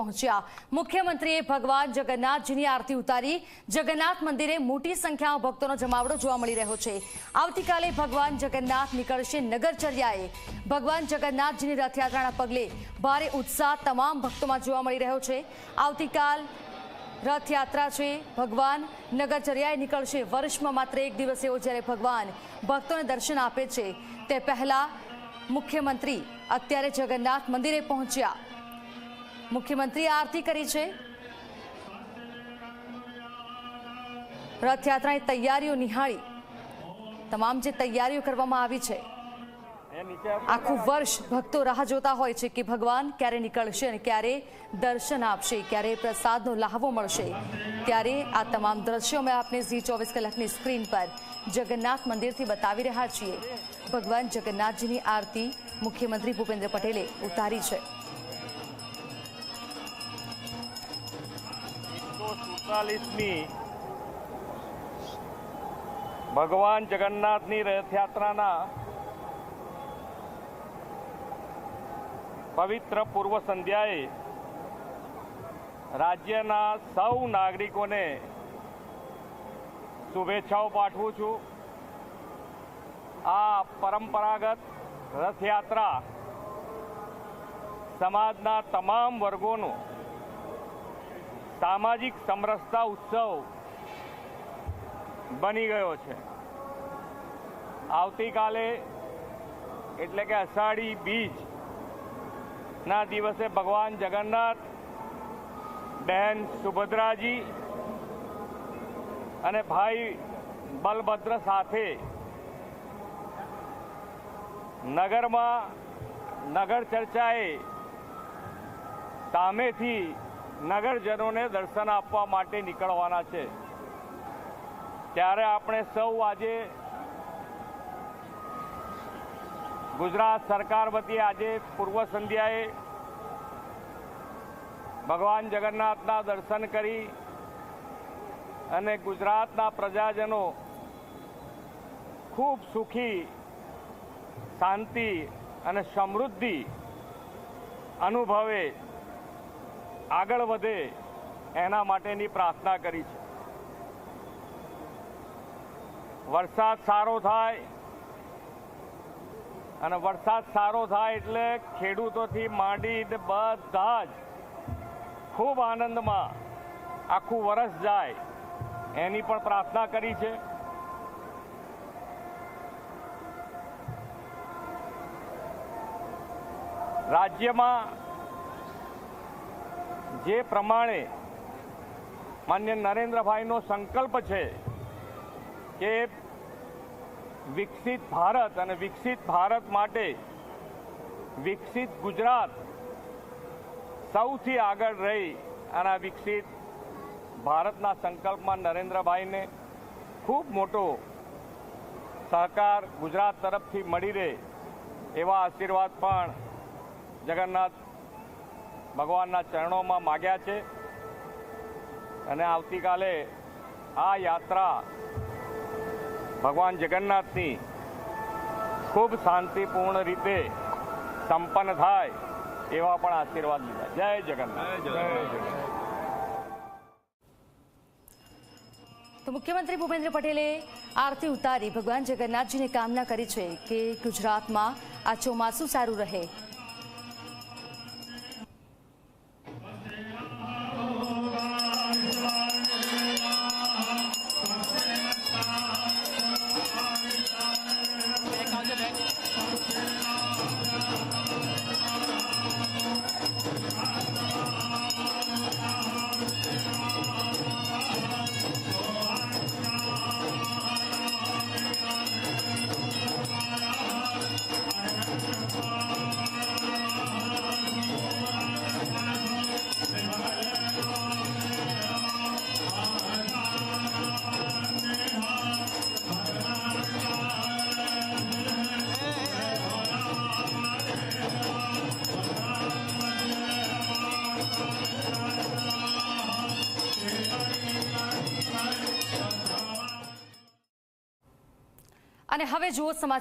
પહોંચ્યા. મુખ્યમંત્રીએ ભગવાન જગન્નાથજીની આરતી ઉતારી. જગન્નાથ મંદિરે મોટી સંખ્યામાં ભક્તોનો જમાવડો જોવા મળી રહ્યો છે. આવતીકાલે ભગવાન જગન્નાથ નીકળશે નગરચર્યાએ. ભગવાન જગન્નાથજીની રથયાત્રાના પગલે ભારે ઉત્સાહ તમામ ભક્તોમાં જોવા મળી રહ્યો છે. આવતીકાલ રથયાત્રા છે. ભગવાન નગરચર્યાએ નીકળશે. વર્ષમાં માત્ર એક દિવસ એવો જ્યારે ભગવાન ભક્તોને દર્શન આપે છે. તે પહેલાં મુખ્યમંત્રી અત્યારે જગન્નાથ મંદિરે પહોંચ્યા. મુખ્યમંત્રીએ આરતી કરી છે. રથયાત્રાની તૈયારીઓ નિહાળી. તમામ જે તૈયારીઓ કરવામાં આવી છે. આખું વર્ષ ભક્તો રાહ જોતા હોય છે કે ભગવાન ક્યારે નીકળશે અને ક્યારે દર્શન આપશે, ક્યારે પ્રસાદનો લાહવો મળશે. ત્યારે આ તમામ દ્રશ્યો અમે આપને ઝી ચોવીસ કલાકની સ્ક્રીન પર જગન્નાથ મંદિરથી બતાવી રહ્યા છીએ. ભગવાન જગન્નાથજીની આરતી મુખ્યમંત્રી ભૂપેન્દ્ર પટેલે ઉતારી છે. સુડતાલીસમી ભગવાન જગન્નાથની રથયાત્રાના પવિત્ર પૂર્વ સંધ્યાએ રાજ્યના સૌ નાગરિકોને શુભેચ્છાઓ પાઠવું છું. આ પરંપરાગત રથયાત્રા સમાજના તમામ વર્ગોનું સામાજિક સમરસતા ઉત્સવ બની ગયો છે. આવતીકાલે એટલે કે અષાઢી બીજ ના દિવસે ભગવાન જગન્નાથ, બહેન સુભદ્રાજી અને ભાઈ બલભદ્ર સાથે નગરમાં નગર ચર્ચાએ સામેથી નગરજનોને દર્શન આપવા માટે નીકળવાના છે. ત્યારે આપણે સૌ આજે ગુજરાત સરકાર વતી આજે પૂર્વ સંધ્યાએ ભગવાન જગન્નાથના દર્શન કરી અને ગુજરાતના પ્રજાજનો ખૂબ સુખી, શાંતિ અને સમૃદ્ધિ અનુભવે આગળ વધે એના માટેની પ્રાર્થના કરી છે. વરસાદ સારો થાય અને વરસાદ સારો થાય એટલે ખેડૂતોથી માંડીને બધા જ ખૂબ આનંદમાં આખું વરસ જાય એની પણ પ્રાર્થના કરી છે. રાજ્યમાં જે પ્રમાણે માન્ય નરેન્દ્રભાઈનો સંકલ્પ છે કે વિકસિત ભારત અને વિકસિત ભારત માટે વિકસિત ગુજરાત સૌથી આગળ રહી અને વિકસિત ભારતના સંકલ્પમાં નરેન્દ્રભાઈને ખૂબ મોટો સહકાર ગુજરાત તરફથી મળી રહે એવા આશીર્વાદ પણ જગન્નાથ ભગવાનના ચરણોમાં માગ્યા છે. અને આવતીકાલે આ યાત્રા ભગવાન જગન્નાથની ખૂબ શાંતિપૂર્ણ રીતે સંપન્ન થાય એવા પણ આશીર્વાદ લીધા. જય જગન્નાથ. તો મુખ્યમંત્રી ભૂપેન્દ્ર પટેલે આરતી ઉતારી. ભગવાન જગન્નાથજીને કામના કરી છે કે ગુજરાતમાં આ ચોમાસું સારું રહે. અને હવે જુઓ સમાચાર.